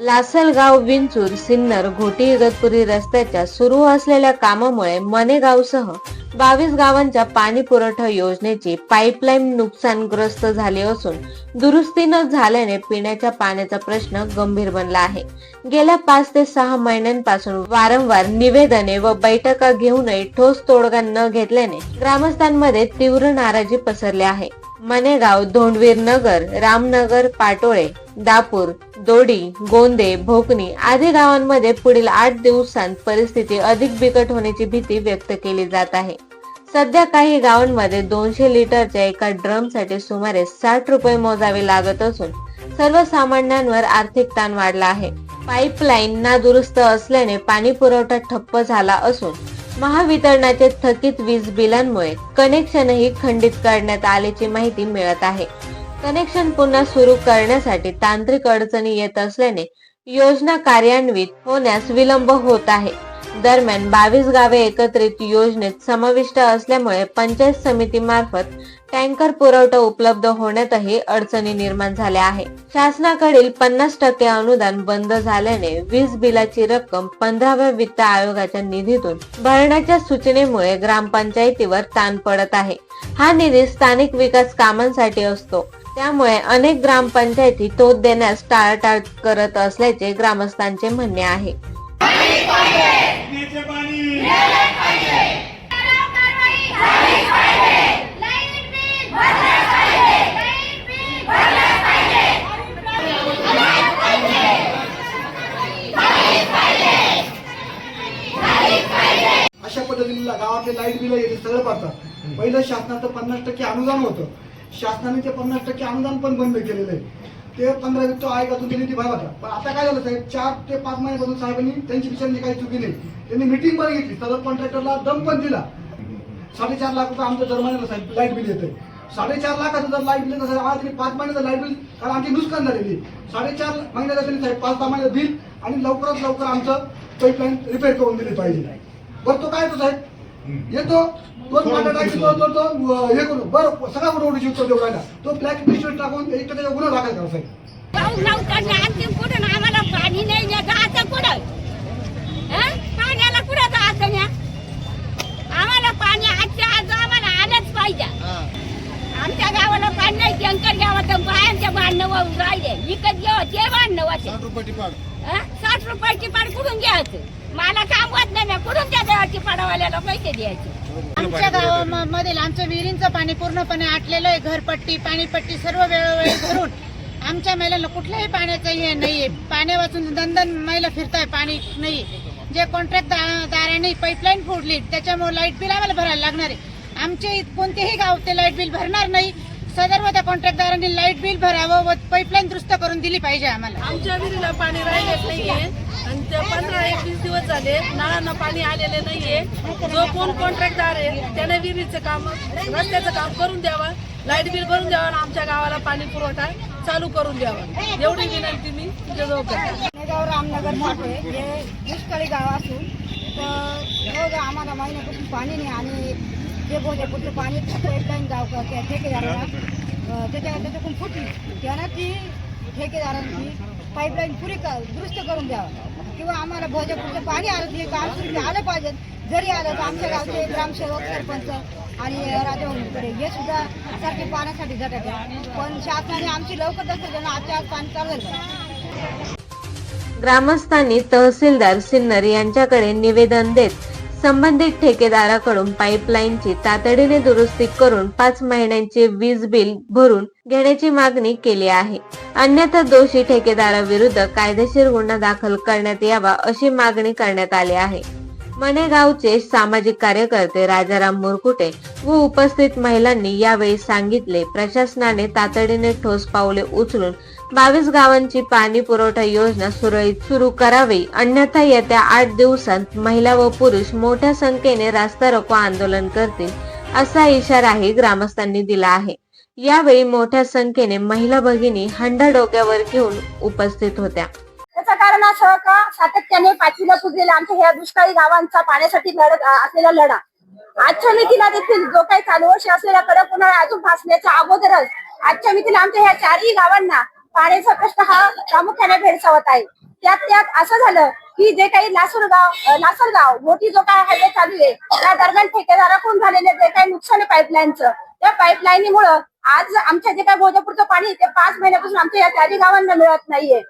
लासलगाव विंचूर सिन्नर घोटी इगतपुरी रस्त्याच्या सुरू असलेल्या कामामुळे मनेगावसह बावीस गावांच्या पाणी पुरवठा योजनेची पाईपलाईन नुकसानग्रस्त झाली असून दुरुस्ती न झाल्याने पिण्याच्या पाण्याचा प्रश्न गंभीर बनला आहे. गेल्या पाच ते सहा महिन्यांपासून वारंवार निवेदने व बैठका घेऊनही ठोस तोडगा न घेतल्याने ग्रामस्थांमध्ये तीव्र नाराजी पसरली आहे. मनेगाव धोंडवीर नगर रामनगर पाटोळे दापूर दोडी गोंदे भोकणी आदी गावांमध्ये पुढील आठ दिवसांत परिस्थिती अधिक बिकट होण्याची भीती व्यक्त केली जात आहे. सध्या काही गावांमध्ये दोनशे लिटरच्या एका ड्रमसाठी सुमारे साठ रुपये मोजावे लागत असून सर्वसामान्यांवर आर्थिक ताण वाढला आहे. पाईपलाईन ना दुरुस्त असल्याने पाणी पुरवठा ठप्प झाला असून महावितरणाचे थकीत वीज बिलांमुळे कनेक्शनही खंडित करण्यात आल्याची माहिती मिळत आहे. कनेक्शन पुन्हा सुरू करण्यासाठी तांत्रिक अडचणी येत असल्याने योजना कार्यान्वित होण्यास विलंब होत आहे. दरम्यान बावीस गावे एकत्रित योजनेत समाविष्ट असल्यामुळे पंचायत समितीमार्फत टँकर पुरवठा उपलब्ध होण्यातही अडचणी निर्माण झाल्या आहे. शासनाकडील पन्नास टक्के अनुदान बंद झाल्याने वीज बिलाची रक्कम पंधराव्या वित्त आयोगाच्या निधीतून भरण्याच्या सूचनेमुळे ग्रामपंचायतीवर ताण पडत आहे. हा निधी स्थानिक विकास कामांसाठी असतो. त्यामुळे अनेक ग्रामपंचायती तो देण्यास टाळाटाळ करत असल्याचे ग्रामस्थांचे म्हणणे आहे. अशा पद्धतीने गावातले लाइट बिल येते सगळं पाहतात पहिलं शासनाचं पन्नास टक्के अनुदान होतं. शासनाने ते पन्नास टक्के अनुदान पण बंद केलेलं आहे. ते पंधरा वित्त आयोगातून त्यांनी ती भरला पण आता काय झालं साहेब? चार ते पाच महिन्यापासून साहेबांनी त्यांची विचारणी काही चुकी नाही. त्यांनी मिटिंग पण घेतली. सदर कॉन्ट्रॅक्टरला दम पण दिला. साडेचार लाख रुपये आमच्या दर महिन्याला साहेब लाइट बिल येतंय. साडेचार लाखाचं जर लाइट बिल येत आज पाच महिन्याचं लाइट बिल कारण आमची नुकसान झालेली साडेचार महिन्याचं त्यांनी साहेब पाच दहा महिन्याचं बिल आणि लवकरात लवकर आमचं पाईपलाईन रिपेअर करून दिली पाहिजे. बरं तो काय तो साहेब? येतो. दोन टाकी तो तो तो हे करू बरं सगळा कुठं उडी शिकतो राहिला तो ब्लॅक लिस्टवर टाकून एक त्याचा गुन्हा दाखल करा साहेब पाऊस नव्हता अंतिम कुठं आम्हाला पाणी नाही ना जायचं कुठं हं? पाण्याला कुठं जायचं ना आम्हाला पाणी आजच्या आज आम्हाला आलंच पाहिजे आमच्या गावाला पाणी नाही टँकर घ्यावं तर बायांच्या भांडणं वाहून राहिले विकत घ्यावं ते भांडणं वाचे साठ रुपयाची पाड कुठून घ्यायचं? मला काम होत नाही ना कुठून त्या देवाची पाडावाल्याला पैसे द्यायचे? आमच्या गावामधील आमचं विहिरींचं पाणी पूर्णपणे आटलेलं आहे घरपट्टी पाणीपट्टी सर्व वेळोवेळी भरून. आमच्या महिलांना कुठल्याही पाण्याचं हे नाहीये. पाण्या वाचून दंदन महिला फिरताय पाणी नाही जे कॉन्ट्रॅक्ट दाराने पाईपलाईन फोडली त्याच्यामुळे लाइट बिल आम्हाला भरायला लागणार आहे. आमचे इथं कोणतेही गाव ते लाइट बिल भरणार नाही. सदर्भ त्या कॉन्ट्रॅक्टदारांनी लाइट बिल भरावं व पाईपलाईन दुरुस्त करून दिली पाहिजे आम्हाला. आमच्या विहिरीला पाणी राहिलेच नाहीये. आणि ते पंधरा एकवीस दिवस झाले नळांना पाणी आलेले नाहीये. जो कोण कॉन्ट्रॅक्टदार आहे त्याने विहिरीचं काम रस्त्याचं काम करून द्यावं. लाइट बिल भरून द्यावं आणि आमच्या गावाला पाणी पुरवठा चालू करून द्यावा. एवढी विनंती मी तुझ्याजवळ करते. पुणेगाव रामनगर पाठवे हे दुष्काळी गाव असून तर रोज आम्हाला महिन्यापासून पाणी नाही आणि जे भोजपुरचं पाणी पाईपलाईन का त्या ठेकेदाराला. त्याच्या त्याच्याकडून फुटली. त्यांना ती ठेकेदारांची पाईपलाईन पुरी क दुरुस्त करून द्यावं. किंवा आम्हाला भोजपुरचं पाणी आलं ते काम सुरू आलं पाहिजे. जरी आलं तर आमच्या गावचे ग्रामसेवक सरपंच आणि राजा हे सुद्धा सारखे पाण्यासाठी जातात. पण शासनाने आमची लवकर दखल घेणं आजच्या आज पाणी चालू झालं. ग्रामस्थांनी तहसीलदार सिन्नर यांच्याकडे निवेदन देत संबंधित ठेकेदाराकडून पाईपलाईनची तातडीने दुरुस्ती करून पाच महिन्यांचे वीज बिल भरून घेण्याची मागणी केली आहे. अन्यथा दोषी ठेकेदाराविरुद्ध कायदेशीर गुन्हा दाखल करण्यात यावा अशी मागणी करण्यात आली आहे. मनेगावचे सामाजिक कार्यकर्ते राजाराम मुरकुटे व उपस्थित महिलांनी यावेळी सांगितले प्रशासनाने तातडीने ठोस पावले उचलून बावीस गावांची पाणी पुरवठा योजना सुरळीत सुरू करावी. अन्यथा येत्या आठ दिवसांत महिला व पुरुष मोठ्या संख्येने रास्ता रोको आंदोलन करतील असा इशाराही ग्रामस्थांनी दिला आहे. यावेळी मोठ्या संख्येने महिला भगिनी हंडा डोक्यावर घेऊन उपस्थित होत्या. त्याचं कारण असं का सातत्याने पाठीला पुजलेला आमच्या ह्या दुष्काळी गावांचा पाण्यासाठी लढत असलेला लढा. आजच्या मितीला देखील जो काही चालू वर्ष असलेला कडक उन्हाळा अजून भासण्याच्या अगोदरच आजच्या मितीला आमच्या ह्या चारही गावांना पाण्याचा प्रश्न हा प्रामुख्याने भेडसावत आहे. त्यात त्यात असं झालं की जे काही लासूरगाव लासलगाव मोठी जो काय हायवे चालू आहे त्या दरम्यान ठेकेदाराकडून झालेले जे काही नुकसान आहे पाईपलाईनचं त्या पाईपलाईनीमुळं आज आमच्या जे काही भोजपूरचं पाणी ते पाच महिन्यापासून आमच्या या चारी गावांना मिळत नाहीये.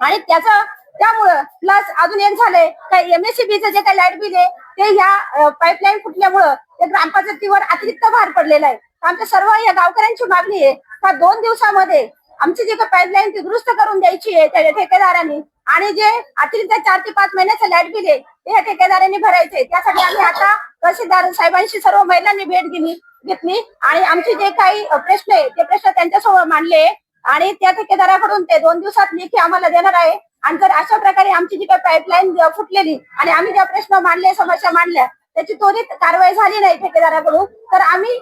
आणि त्याचं त्यामुळं प्लस अजून एक झालंय का एमएससीबीचं जे काही लाइट बिल आहे ते ह्या पाईपलाईन फुटल्यामुळं ते ग्रामपंचायतीवर अतिरिक्त भार पडलेला आहे. आमच्या सर्व या गावकऱ्यांची मागणी आहे का दोन दिवसामध्ये आमची जी काही पाईपलाईन ती दुरुस्त करून द्यायची आहे त्या ठेकेदारांनी आणि जे अतिरिक्त चार ते पाच महिन्याचं लाइट बिल आहे ते ह्या ठेकेदारांनी भरायचे त्यासाठी आम्ही आता तहसीलदार साहेबांशी सर्व महिलांनी भेट दिली घेतली. आणि आमचे जे काही प्रश्न आहे ते प्रश्न त्यांच्यासमोर मांडले आणि त्या ठेकेदाराकडून ते दोन दिवसात लेखी आम्हाला देणार आहे. आणि जर अशा प्रकारे आमची जी काही पाईपलाईन फुटलेली आणि आम्ही ज्या प्रश्न मांडले समस्या मांडल्या त्याची त्वरित कारवाई झाली नाही ठेकेदाराकडून. तर आम्ही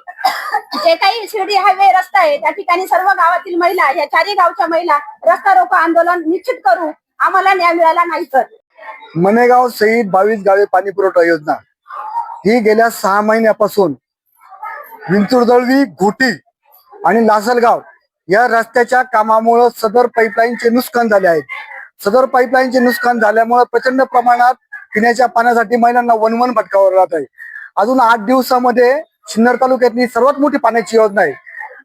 जे काही शिर्डी हायवे रस्ता आहे त्या ठिकाणी सर्व गावातील महिला या चारही गावच्या महिला रस्ता रोको आंदोलन निश्चित करू. आम्हाला न्याय मिळाला नाही तर. मनेगाव सहित बावीस गावे पाणी पुरवठा योजना. ही गेल्या सहा महिन्यापासून विंचुरदळवी घोटी आणि लासलगाव या रस्त्याच्या कामामुळे सदर पाईपलाईनचे नुकसान झाले आहे. सदर पाईपलाईनचे नुकसान झाल्यामुळे प्रचंड प्रमाणात पिण्याच्या पाण्यासाठी महिलांना वनवन भटकावं लागत आहे. अजून आठ दिवसामध्ये सिन्नर तालुक्यातली सर्वात मोठी पाण्याची योजना आहे.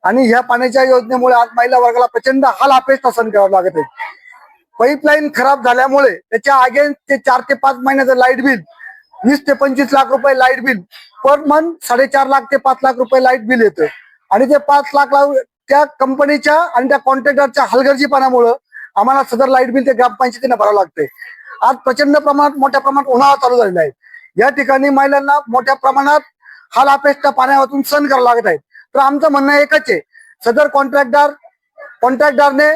आणि ह्या पाण्याच्या योजनेमुळे आज महिला वर्गाला प्रचंड हाल अपेक्षा सहन करावं लागत आहे. पाईपलाईन खराब झाल्यामुळे त्याच्या अगेन्स्ट ते चार ते पाच महिन्याचं लाइट बिल वीस ते पंचवीस लाख रुपये लाइट बिल पर मंथ साडेचार लाख ते पाच लाख रुपये लाइट बिल येतं. आणि ते पाच लाख त्या कंपनीच्या आणि त्या कॉन्ट्रॅक्टरच्या हलगर्जीपणामुळं आम्हाला सदर लाइट बिल ते ग्रामपंचायतीने भरावं लागतंय. आज प्रचंड प्रमाणात मोठ्या प्रमाणात उन्हाळा चालू झालेला आहे. या ठिकाणी महिलांना मोठ्या प्रमाणात हाल अपेक्षा सहन करावं लागत आहेत. तर आमचं म्हणणं एकच आहे सदर कॉन्ट्रॅक्टर कॉन्ट्रॅक्टरने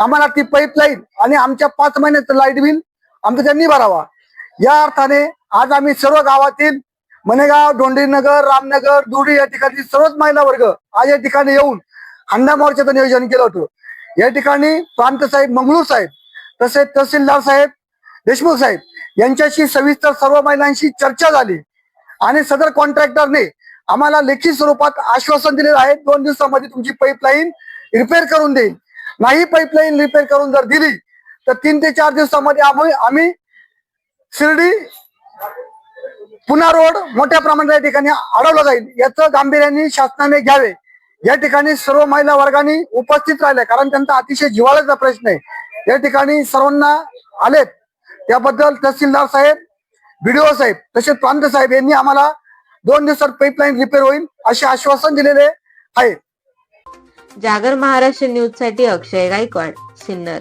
आम्हाला ती पाईपलाईन आणि आमच्या पाच महिन्याचं लाइट बिल आमचं त्यांनी भरावा. या अर्थाने आज आम्ही सर्व गावातील मनेगाव डोंडीनगर रामनगर दुर्डी या ठिकाणी सर्वच महिला वर्ग आज या ठिकाणी येऊन हंडा मोर्चाचं नियोजन केलं होतं. या ठिकाणी प्रांत साहेब मंगळूर साहेब तसेच तहसीलदार साहेब देशमुख साहेब यांच्याशी सविस्तर सर्व महिलांशी चर्चा झाली. आणि सदर कॉन्ट्रॅक्टरने आम्हाला लेखी स्वरूपात आश्वासन दिलेलं आहे दोन दिवसामध्ये तुमची पाईपलाईन रिपेअर करून देईल. नाही पाईपलाईन रिपेअर करून जर दिली तर तीन ते चार दिवसामध्ये आम्ही आम्ही शिर्डी पुन्हा रोड मोठ्या प्रमाणात या ठिकाणी अडवला जाईल याचं गांभीर्याने शासनाने घ्यावे. या ठिकाणी सर्व महिला वर्गाने उपस्थित राहिल्या कारण त्यांचा अतिशय जिवाळ्याचा प्रश्न आहे. या ठिकाणी सर्वांना आलेत. त्याबद्दल तहसीलदार साहेब बीडीओ साहेब तसेच प्रांत साहेब यांनी आम्हाला दोन दिवसात पाईपलाईन रिपेअर होईल असे आश्वासन दिलेले आहे. जागर महाराष्ट्र न्यूजसाठी अक्षय गायकवाड सिन्नर.